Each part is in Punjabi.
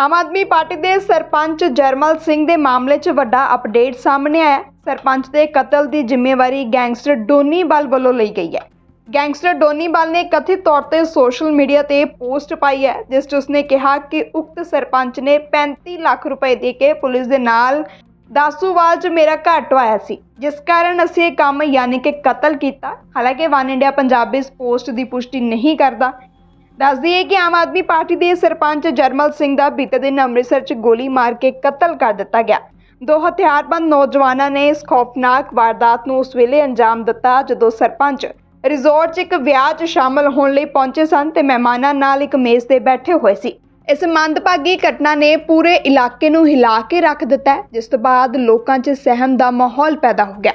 ਆਮ ਆਦਮੀ ਪਾਰਟੀ ਦੇ ਸਰਪੰਚ ਜਰਮਲ ਸਿੰਘ ਦੇ ਮਾਮਲੇ 'ਚ ਵੱਡਾ ਅਪਡੇਟ ਸਾਹਮਣੇ ਆਇਆ ਸਰਪੰਚ ਦੇ ਕਤਲ ਦੀ ਜ਼ਿੰਮੇਵਾਰੀ ਗੈਂਗਸਟਰ ਡੋਨੀ ਬਲ ਵੱਲੋਂ ਲਈ ਗਈ ਹੈ। ਗੈਂਗਸਟਰ ਡੋਨੀ ਬਲ ਨੇ ਕਥਿਤ ਤੌਰ ਤੇ ਸੋਸ਼ਲ ਮੀਡੀਆ ਤੇ ਪੋਸਟ ਪਾਈ ਹੈ, ਜਿਸ 'ਚ ਉਸਨੇ ਕਿਹਾ ਕਿ ਉਕਤ ਸਰਪੰਚ ਨੇ 35 ਲੱਖ ਰੁਪਏ ਦੇ ਕੇ ਪੁਲਿਸ ਦੇ ਨਾਲ ਦਾਸੂਵਾਲ 'ਚ ਮੇਰਾ ਘਰ ਢਵਾਇਆ ਸੀ। ਜਿਸ ਕਾਰਨ ਅਸੀਂ ਇਹ ਕੰਮ ਯਾਨੀ ਕਿ ਕਤਲ ਕੀਤਾ। ਹਾਲਾਂਕਿ ਵਨ ਇੰਡੀਆ ਪੰਜਾਬੀ ਇਸ ਪੋਸਟ ਦੀ ਪੁਸ਼ਟੀ ਨਹੀਂ ਕਰਦਾ। ਦੱਸ ਦਈਏ ਕਿ ਆਮ ਆਦਮੀ ਪਾਰਟੀ ਦੇ ਸਰਪੰਚ ਜਰਮਲ ਸਿੰਘ ਦਾ ਬੀਤੇ ਦਿਨ ਅੰਮ੍ਰਿਤਸਰ 'ਚ ਗੋਲੀ ਮਾਰ ਕੇ ਕਤਲ ਕਰ ਦਿੱਤਾ ਗਿਆ। ਦੋ ਹਥਿਆਰਬੰਦ ਨੌਜਵਾਨਾਂ ਨੇ ਇਸ ਖੌਫਨਾਕ ਵਾਰਦਾਤ ਨੂੰ ਉਸ ਵੇਲੇ ਅੰਜਾਮ ਦਿੱਤਾ ਜਦੋਂ ਸਰਪੰਚ ਰਿਜ਼ੋਰਟ 'ਚ ਇੱਕ ਵਿਆਹ 'ਚ ਸ਼ਾਮਲ ਹੋਣ ਲਈ ਪਹੁੰਚੇ ਸਨ ਤੇ ਮਹਿਮਾਨਾਂ ਨਾਲ ਇੱਕ ਮੇਜ਼ ਤੇ ਬੈਠੇ ਹੋਏ ਸੀ। ਇਸ ਮੰਦਭਾਗੀ ਘਟਨਾ ਨੇ ਪੂਰੇ ਇਲਾਕੇ ਨੂੰ ਹਿਲਾ ਕੇ ਰੱਖ ਦਿੱਤਾ ਜਿਸ ਤੋਂ ਬਾਅਦ ਲੋਕਾਂ 'ਚ ਸਹਿਮ ਦਾ ਮਾਹੌਲ ਪੈਦਾ ਹੋ ਗਿਆ।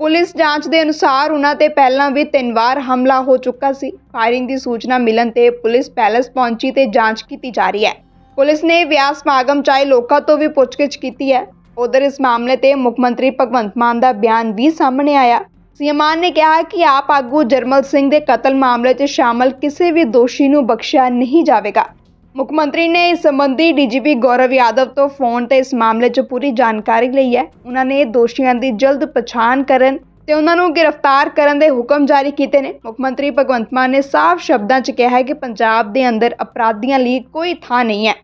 ਪੁਲਿਸ ਜਾਂਚ ਦੇ ਅਨੁਸਾਰ ਉਹਨਾਂ ਤੇ ਪਹਿਲਾਂ ਵੀ ਤਿੰਨ ਵਾਰ ਹਮਲਾ ਹੋ ਚੁੱਕਾ ਸੀ। ਫਾਇਰਿੰਗ ਦੀ ਸੂਚਨਾ ਮਿਲਣ ਤੇ ਪੁਲਿਸ ਪੈਲਸ ਪਹੁੰਚੀ ਤੇ ਜਾਂਚ ਕੀਤੀ ਜਾ ਰਹੀ ਹੈ। ਪੁਲਿਸ ਨੇ ਵਿਆਹ ਸਮਾਗਮ ਚਾਹੇ ਲੋਕਾਂ ਤੋਂ ਵੀ ਪੁੱਛਗਿੱਛ ਕੀਤੀ ਹੈ। ਉਧਰ ਇਸ ਮਾਮਲੇ ਤੇ ਮੁੱਖ ਮੰਤਰੀ ਭਗਵੰਤ ਮਾਨ ਦਾ ਬਿਆਨ ਵੀ ਸਾਹਮਣੇ ਆਇਆ। ਸੀਐਮ ਮਾਨ ਨੇ ਕਿਹਾ ਕਿ ਆਪ ਆਗੂ ਜਰਮਲ ਸਿੰਘ ਦੇ ਕਤਲ ਮਾਮਲੇ 'ਚ ਸ਼ਾਮਲ ਕਿਸੇ ਵੀ ਦੋਸ਼ੀ ਨੂੰ ਬਖਸ਼ਿਆ ਨਹੀਂ ਜਾਵੇਗਾ। ਮੁੱਖ ਮੰਤਰੀ ਨੇ ਇਸ ਸੰਬੰਧੀ ਡੀਜੀਪੀ ਗੌਰਵ ਯਾਦਵ ਤੋਂ ਫੋਨ ਤੇ ਇਸ ਮਾਮਲੇ 'ਚ ਪੂਰੀ ਜਾਣਕਾਰੀ ਲਈ ਹੈ। ਉਹਨਾਂ ਨੇ ਦੋਸ਼ੀਆਂ ਦੀ ਜਲਦ ਪਛਾਣ ਕਰਨ ਤੇ ਉਹਨਾਂ ਨੂੰ ਗ੍ਰਿਫਤਾਰ ਕਰਨ ਦੇ ਹੁਕਮ ਜਾਰੀ ਕੀਤੇ ਨੇ। ਮੁੱਖ ਮੰਤਰੀ ਭਗਵੰਤ ਮਾਨ ਨੇ ਸਾਫ਼ ਸ਼ਬਦਾਂ 'ਚ ਕਿਹਾ ਹੈ ਕਿ ਪੰਜਾਬ ਦੇ ਅੰਦਰ ਅਪਰਾਧੀਆਂ ਲਈ ਕੋਈ ਥਾਂ ਨਹੀਂ ਹੈ।